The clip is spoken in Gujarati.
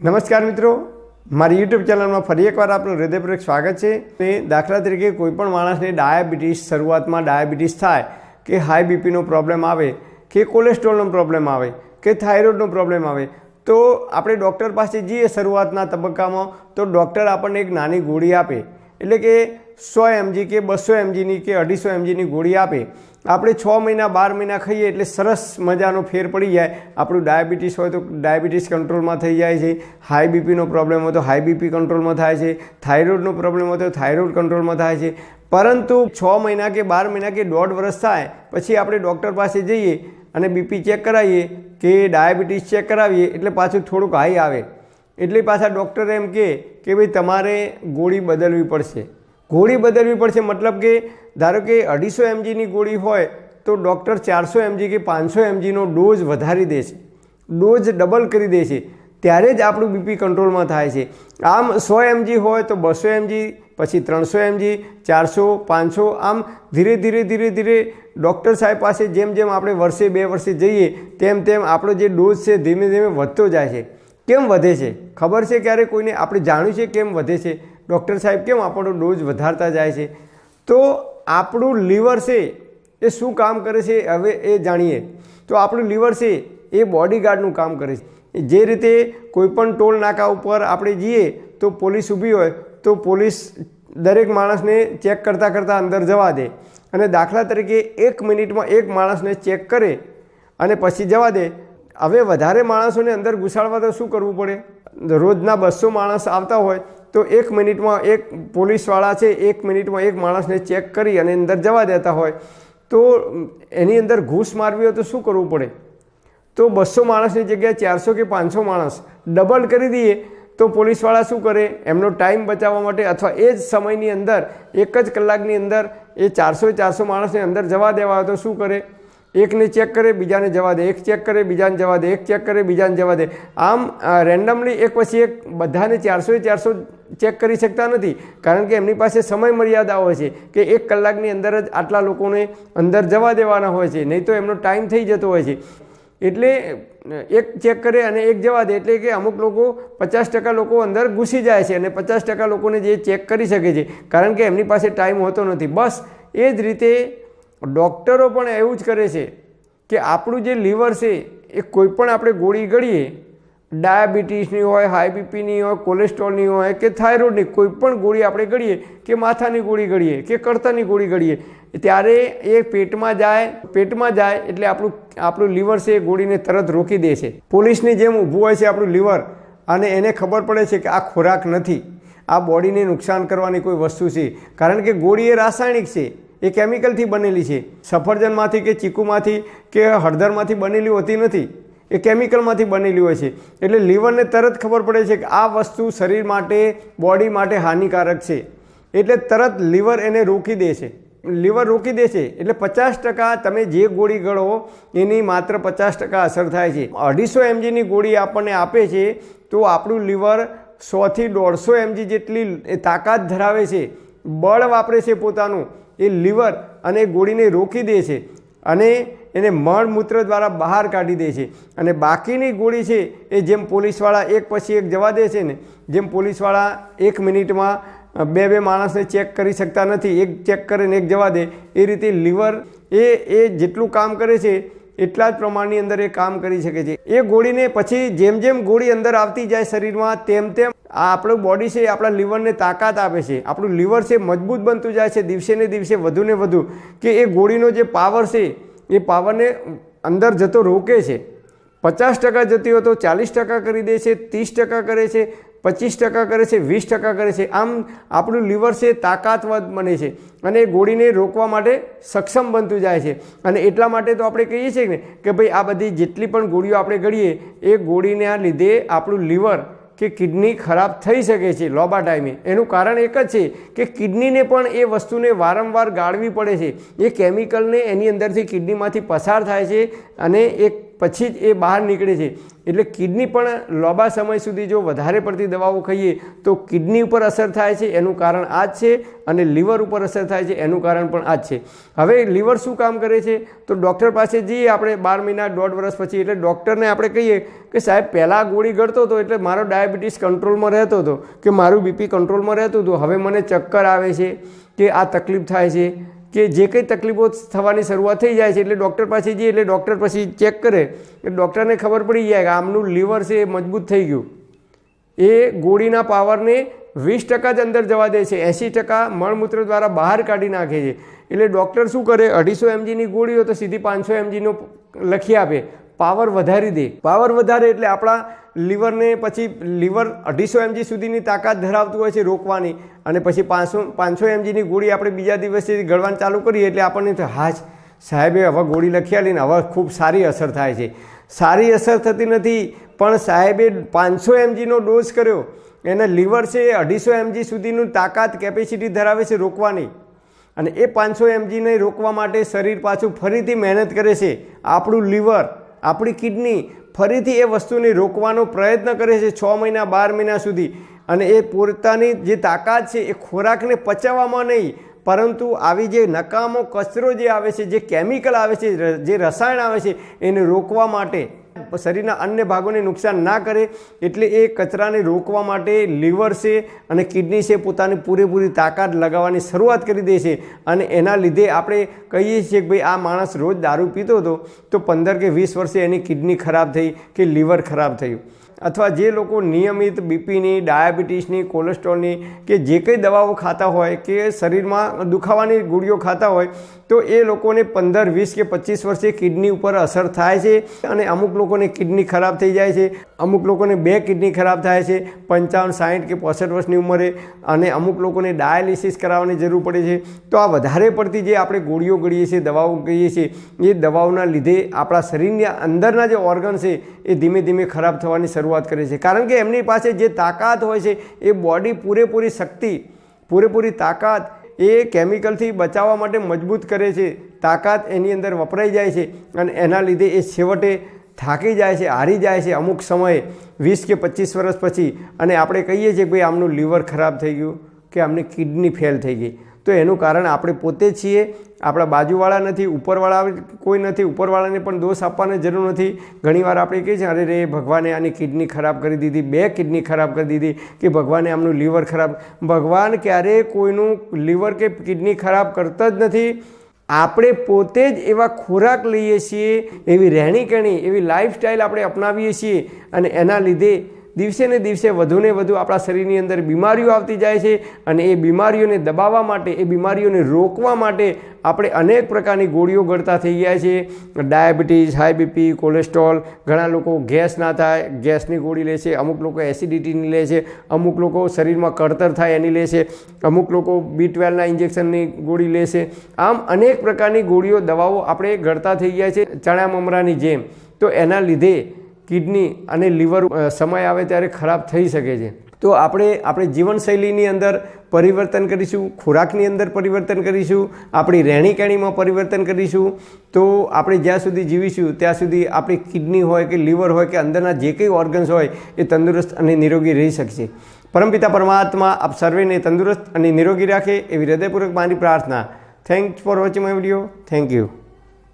નમસ્કાર મિત્રો. મારી યુટ્યુબ ચેનલમાં ફરી એકવાર આપનું હૃદયપૂર્વક સ્વાગત છે. ને દાખલા તરીકે કોઈપણ માણસને ડાયાબિટીસ શરૂઆતમાં ડાયાબિટીસ થાય કે હાઈ બીપીનો પ્રોબ્લેમ આવે, કે કોલેસ્ટ્રોલનો પ્રોબ્લેમ આવે, કે થાઇરોઇડનો પ્રોબ્લેમ આવે, તો આપણે ડૉક્ટર પાસે જઈએ શરૂઆતના તબક્કામાં, તો ડૉક્ટર આપણને એક નાની ગોળી આપે. એટલે કે સો એમજી કે બસો એમજીની કે અઢીસો એમજીની ગોળી આપે. આપણે છ મહિના, બાર મહિના ખાઈએ એટલે સરસ મજાનો ફેર પડી જાય. આપણું ડાયાબિટીસ હોય તો ડાયાબિટીસ કંટ્રોલમાં થઈ જાય છે. હાઈ બીપીનો પ્રોબ્લેમ હોય તો હાઈ બીપી કંટ્રોલમાં થાય છે. થાઇરોઇડનો પ્રોબ્લેમ હોય તો થાઇરોઇડ કંટ્રોલમાં થાય છે. પરંતુ છ મહિના કે બાર મહિના કે દોઢ વર્ષ થાય, પછી આપણે ડૉક્ટર પાસે જઈએ અને બીપી ચેક કરાવીએ કે ડાયાબિટીસ ચેક કરાવીએ એટલે પાછું થોડુંક હાઈ આવે. એટલે પાછા ડૉક્ટર એમ કે ભાઈ તમારે ગોળી બદલવી પડશે. ગોળી બદલવી પડશે. મતલબ કે ધારો કે અઢીસો એમજીની ગોળી હોય તો ડૉક્ટર ચારસો એમજી કે પાંચસો એમજીનો ડોઝ વધારી દે છે. ડોઝ ડબલ કરી દે છે. ત્યારે જ આપણું બીપી કંટ્રોલમાં થાય છે. આમ સો એમજી હોય તો બસો એમજી પછી ત્રણસો એમજી ચારસો, પાંચસો, આમ ધીરે ધીરે ધીરે ધીરે ડૉક્ટર સાહેબ પાસે જેમ જેમ આપણે વર્ષે બે વર્ષે જઈએ, તેમ તેમ આપણો જે ડોઝ છે ધીમે ધીમે વધતો જાય છે. કેમ વધે છે? ખબર છે ક્યારે કોઈને? આપણે જાણ્યું છે કેમ વધે છે? ડૉક્ટર સાહેબ કેમ આપણો ડોઝ વધારતા જાય છે? તો આપણું લીવર છે એ શું કામ કરે છે? હવે એ જાણીએ. તો આપણું લીવર છે એ બોડીગાર્ડનું કામ કરે છે. જે રીતે કોઈપણ ટોલ નાકા ઉપર આપણે જઈએ તો પોલીસ ઊભી હોય, તો પોલીસ દરેક માણસને ચેક કરતાં કરતાં અંદર જવા દે અને દાખલા તરીકે એક મિનિટમાં એક માણસને ચેક કરે અને પછી જવા દે. હવે વધારે માણસોને અંદર ઘુસાડવા તો શું કરવું પડે? રોજના બસો માણસ આવતા હોય તો એક મિનિટમાં એક પોલીસવાળા છે, એક મિનિટમાં એક માણસને ચેક કરી અને અંદર જવા દેતા હોય. તો એની અંદર ઘૂસ મારવી હોય તો શું કરવું પડે? તો બસો માણસની જગ્યાએ ચારસો કે પાંચસો માણસ ડબલ કરી દઈએ તો પોલીસવાળા શું કરે? એમનો ટાઈમ બચાવવા માટે અથવા એ જ સમયની અંદર, એક જ કલાકની અંદર એ ચારસો ચારસો માણસને અંદર જવા દેવા હોય તો શું કરે? એકને ચેક કરે, બીજાને જવા દે. એક ચેક કરે, બીજાને જવા દે. એક ચેક કરે, બીજાને જવા દે. આમ રેન્ડમલી એક પછી એક બધાને ચારસો ચારસો ચેક કરી શકતા નથી. કારણ કે એમની પાસે સમય મર્યાદા હોય છે કે એક કલાકની અંદર જ આટલા લોકોને અંદર જવા દેવાના હોય છે. નહીં તો એમનો ટાઈમ થઈ જતો હોય છે. એટલે એક ચેક કરે અને એક જવા દે. એટલે કે અમુક લોકો પચાસ ટકા લોકો અંદર ઘૂસી જાય છે અને પચાસ ટકા લોકોને જે ચેક કરી શકે છે. કારણ કે એમની પાસે ટાઈમ હોતો નથી. બસ, એ જ રીતે ડૉક્ટરો પણ એવું જ કરે છે કે આપણું જે લીવર છે, એ કોઈ પણ આપણે ગોળી ગળીએ, ડાયાબિટીસની હોય, હાઈ બીપીની હોય, કોલેસ્ટ્રોલની હોય કે થાઇરોઇડની, કોઈ પણ ગોળી આપણે ગળીએ, કે માથાની ગોળી ગળીએ, કે કળતાની ગોળી ગળીએ, ત્યારે એ પેટમાં જાય પેટમાં જાય એટલે આપણું આપણું લીવર છે એ ગોળીને તરત રોકી દે છે. પોલીસની જેમ ઊભું હોય છે આપણું લીવર અને એને ખબર પડે છે કે આ ખોરાક નથી. આ બોડીને નુકસાન કરવાની કોઈ વસ્તુ છે. કારણ કે ગોળી એ રાસાયણિક છે. એ કેમિકલથી બનેલી છે. સફરજનમાંથી કે ચીકુમાંથી કે હળદરમાંથી બનેલી હોતી નથી. એ કેમિકલમાંથી બનેલી હોય છે. એટલે લીવરને તરત ખબર પડે છે કે આ વસ્તુ શરીર માટે, બોડી માટે હાનિકારક છે. એટલે તરત લીવર એને રોકી દે છે. લીવર રોકી દે છે. એટલે પચાસ ટકા તમે જે ગોળી ગળો, એની માત્ર પચાસ ટકા અસર થાય છે. અઢીસો એમજીની ગોળી આપણને આપે છે, તો આપણું લીવર સોથી દોઢસો એમજી જેટલી તાકાત ધરાવે છે. બળ વાપરે છે પોતાનું. એ લીવર અને ગોળીને રોકી દે છે અને એને મળમૂત્ર દ્વારા બહાર કાઢી દે છે. અને બાકીની ગોળી છે એ જેમ પોલીસવાળા એક પછી એક જવા દે છે ને, જેમ પોલીસવાળા એક મિનિટમાં બે બે માણસને ચેક કરી શકતા નથી, એક ચેક કરે ને એક જવા દે, એ રીતે લીવર એ એ જેટલું કામ કરે છે, એટલા જ પ્રમાણની અંદર એ કામ કરી શકે છે. એ ગોળીને પછી જેમ જેમ ગોળી અંદર આવતી જાય શરીરમાં, તેમ તેમ આ આપણું બોડી છે આપણા લીવરને તાકાત આપે છે. આપણું લીવર છે મજબૂત બનતું જાય છે, દિવસે ને દિવસે વધુ ને વધુ. કે એ ગોળીનો જે પાવર છે, એ પાવરને અંદર જતો રોકે છે. પચાસ ટકા જતી હોય તો ચાલીસ ટકા કરી દે છે, ત્રીસ ટકા કરે છે, પચીસ ટકા કરે છે, વીસ ટકા કરે છે. આમ આપણું લીવર છે તાકાતવત બને છે અને એ ગોળીને રોકવા માટે સક્ષમ બનતું જાય છે. અને એટલા માટે તો આપણે કહીએ છીએ ને કે ભાઈ આ બધી જેટલી પણ ગોળીઓ આપણે ગળીએ, એ ગોળીને આ લીધે આપણું લીવર કે કિડની ખરાબ થઈ શકે છે લોબા ટાઈમે. એનું કારણ એક જ છે કે કિડનીને પણ એ વસ્તુને વારંવાર ગાળવી પડે છે. એ કેમિકલને એની અંદરથી કિડનીમાંથી પસાર થાય છે અને એ પછી જ એ બહાર નીકળે છે. એટલે કિડની પણ લાંબા સમય સુધી જો વધારે પડતી દવાઓ ખાઈએ તો કિડની ઉપર અસર થાય છે, એનું કારણ આ જ છે અને લીવર ઉપર અસર થાય છે, એનું કારણ પણ આ જ છે. હવે લીવર શું કામ કરે છે? તો ડૉક્ટર પાસે જઈએ આપણે બાર મહિના, દોઢ વર્ષ પછી એટલે ડૉક્ટરને આપણે કહીએ કે સાહેબ, પહેલાં ગોળી ગળતો હતો એટલે મારો ડાયાબિટીસ કંટ્રોલમાં રહેતો હતો કે મારું બીપી કંટ્રોલમાં રહેતું હતું. હવે મને ચક્કર આવે છે કે આ તકલીફ થાય છે. કે જે કંઈ તકલીફો થવાની શરૂઆત થઈ જાય છે એટલે ડૉક્ટર પાસે જઈએ એટલે ડૉક્ટર પછી ચેક કરે. એટલે ડૉક્ટરને ખબર પડી જાય કે આમનું લીવર છે એ મજબૂત થઈ ગયું. એ ગોળીના પાવરને વીસ ટકા જ અંદર જવા દે છે. એંસી ટકા મળમૂત્ર દ્વારા બહાર કાઢી નાખે છે. એટલે ડૉક્ટર શું કરે? અઢીસો એમજીની ગોળી હોય તો સીધી પાંચસો એમજીનો લખી આપે. પાવર વધારી દે. પાવર વધારે એટલે આપણા લીવરને પછી લીવર અઢીસો એમજી સુધીની તાકાત ધરાવતું હોય છે રોકવાની. અને પછી પાંચસો પાંચસો એમજીની ગોળી આપણે બીજા દિવસે ગળવાનું ચાલુ કરીએ એટલે આપણને તો, હા સાહેબે હવે ગોળી લખી આલીને હવે ખૂબ સારી અસર થાય છે. સારી અસર થતી નથી, પણ સાહેબે પાંચસો એમજીનો ડોઝ કર્યો. એના લીવર છે અઢીસો એમજી સુધીનું તાકાત, કેપેસિટી ધરાવે છે રોકવાની. અને એ પાંચસો એમજીને રોકવા માટે શરીર પાછું ફરીથી મહેનત કરે છે. આપણું લીવર આપણી કિડની ફરીથી એ વસ્તુને રોકવાનો પ્રયત્ન કરે છે છ મહિના, બાર મહિના સુધી. અને એ પોતાની જે તાકાત છે એ ખોરાકને પચાવવામાં નહીં, પરંતુ આવી જે નકામો કચરો જે આવે છે, જે કેમિકલ આવે છે, જે રસાયણ આવે છે, એને રોકવા માટે શરીરના અન્ય ભાગોને નુકસાન ના કરે એટલે એ કચરાને રોકવા માટે લીવર છે અને કિડની છે પોતાની પૂરેપૂરી તાકાત લગાવવાની શરૂઆત કરી દે છે. અને એના લીધે આપણે કહીએ છીએ કે ભાઈ, આ માણસ રોજ દારૂ પીતો હતો તો પંદર કે વીસ વર્ષે એની કિડની ખરાબ થઈ કે લીવર ખરાબ થયું. અથવા જે લોકો નિયમિત બીપીની, ડાયાબિટીસની, કોલેસ્ટ્રોલની કે જે કંઈ દવાઓ ખાતા હોય કે શરીરમાં દુખાવાની ગોળીઓ ખાતા હોય, તો એ લોકોને પંદર, વીસ કે પચીસ વર્ષે કિડની ઉપર અસર થાય છે અને અમુક લોકોને કિડની ખરાબ થઈ જાય છે. અમુક લોકોને બે કિડની ખરાબ થાય છે, પંચાવન સાઠ કે પોસઠ વર્ષની ઉંમરે અને અમુક લોકોને ડાયાલિસિસ કરાવવાની જરૂર પડે છે. તો આ વધારે પડતી જે આપણે ગોળીઓ ગળીએ છીએ, દવાઓ કહીએ છીએ, એ દવાઓના લીધે આપણા શરીરની અંદરના જે ઓર્ગન છે, એ ધીમે ધીમે ખરાબ થવાની શરૂઆત કરે છે. કારણ કે એમની પાસે જે તાકાત હોય છે, એ બોડી પૂરેપૂરી શક્તિ, પૂરેપૂરી તાકાત એ કેમિકલથી બચાવવા માટે મજબૂત કરે છે. તાકાત એની અંદર વપરાઈ જાય છે અને એના લીધે એ છેવટે થાકી જાય છે, હારી જાય છે અમુક સમયે, વીસ કે પચીસ વર્ષ પછી. અને આપણે કહીએ છીએ કે ભાઈ, આમનું લીવર ખરાબ થઈ ગયું, કે આમની કિડની ફેલ થઈ ગઈ. તો એનું કારણ આપણે પોતે છીએ, આપણા બાજુવાળા નથી, ઉપરવાળા કોઈ નથી, ઉપરવાળાને પણ દોષ આપવાની જરૂર નથી. ઘણીવાર આપણે કહીએ છીએ, અરે રે, ભગવાને આની કિડની ખરાબ કરી દીધી, બે કિડની ખરાબ કરી દીધી, કે ભગવાને આમનું લીવર ખરાબ. ભગવાન ક્યારેય કોઈનું લીવર કે કિડની ખરાબ કરતા જ નથી. આપણે પોતે જ એવા ખોરાક લઈએ છીએ, એવી રહેણીકરણી એવી લાઈફસ્ટાઈલ આપણે અપનાવીએ છીએ અને એના લીધે દિવસે ને દિવસે વધુને વધુ આપણા શરીરની અંદર બીમારીઓ આવતી જાય છે અને એ બીમારીઓને દબાવવા માટે, એ બીમારીઓને રોકવા માટે આપણે અનેક પ્રકારની ગોળીઓ ગળતા થઈ ગયા છે. ડાયાબિટીસ, હાઈ બીપી, કોલેસ્ટ્રોલ, ઘણા લોકો ગેસ ના થાય, ગેસની ગોળી લે છે, અમુક લોકો એસિડિટીની લે છે, અમુક લોકો શરીરમાં કળતર થાય એની લે છે, અમુક લોકો બી ટ્વેલ્વના ઇન્જેક્શનની ગોળી લે છે. આમ અનેક પ્રકારની ગોળીઓ દવાઓ આપણે ગળતા થઈ ગયા છે. ચણા મમરાની જેમ. તો એના લીધે કિડની અને લીવર સમય આવે ત્યારે ખરાબ થઈ શકે છે. તો આપણે, આપણી જીવનશૈલીની અંદર પરિવર્તન કરીશું, ખોરાકની અંદર પરિવર્તન કરીશું, આપણી રહેણીકરણીમાં પરિવર્તન કરીશું. તો આપણે જ્યાં સુધી જીવીશું, ત્યાં સુધી આપણી કિડની હોય કે લીવર હોય કે અંદરના જે કંઈ ઓર્ગન્સ હોય, એ તંદુરસ્ત અને નિરોગી રહી શકશે. પરમપિતા પરમાત્મા, આપ સર્વેને તંદુરસ્ત અને નિરોગી રાખે એવી હૃદયપૂર્વક મારી પ્રાર્થના. Thanks for watching my video thank you